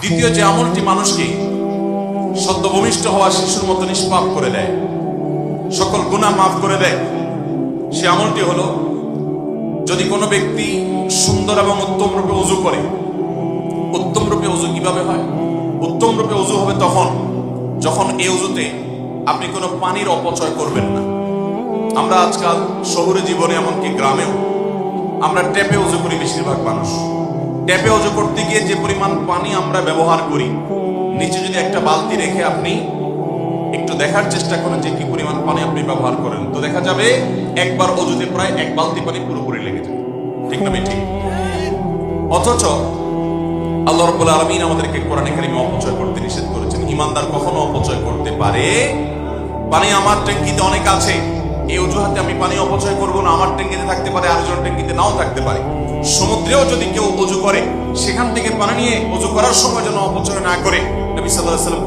দ্বিতীয় যে আমলটি মানুষকে সদ্য ভূমিষ্ঠ হওয়া শিশুর মতো নিষ্পাপ করে দেয়, সকল গুণা মাফ করে দেয়, সে আমলটি হলো, যদি কোনো ব্যক্তি সুন্দর এবং উত্তম রূপে উজু করে, উত্তম রূপে উজু কীভাবে হয়? উত্তম রূপে উজু হবে তখন, যখন এই উজুতে আপনি কোনো পানির অপচয় করবেন না। আমরা আজকাল শহুরে জীবনে এমনকি গ্রামেও আমরা ট্যাপে উজু করি বেশিরভাগ মানুষ। ট্যাপে উজু করতে গিয়ে যে পরিমাণ পানি আমরা ব্যবহার করি, নিচে যদি একটা বালতি রেখে আপনি একটু দেখার চেষ্টা করেন যে কি পরিমাণ পানি আপনি ব্যবহার করেন, তো দেখা যাবে একবার অজুতে প্রায় এক বালতি পানি পুরোপুরি লেগে যাবে ঠিক না ঠিক অথচ আল্লাহ রব্বুল আলমিন আমাদেরকে কোরআনে কারিমে অপচয় করতে নিষেধ করেছেন। ইমানদার কখনো অপচয় করতে পারে। পানি আমার ট্যাঙ্কিতে অনেক আছে। এই অজুহাতে আমি পানি অপচয় করব না, আমার ট্যাঙ্কিতে থাকতে পারে, আরেকজন ট্যাঙ্কিতে নাও থাকতে পারে। সমুদ্রেও যদি কেউ অজু করে, সেখান থেকে পানি নিয়ে অজু করার সময় যেন অপচয় না করে, নবী সাল্লাহ সাল্লাম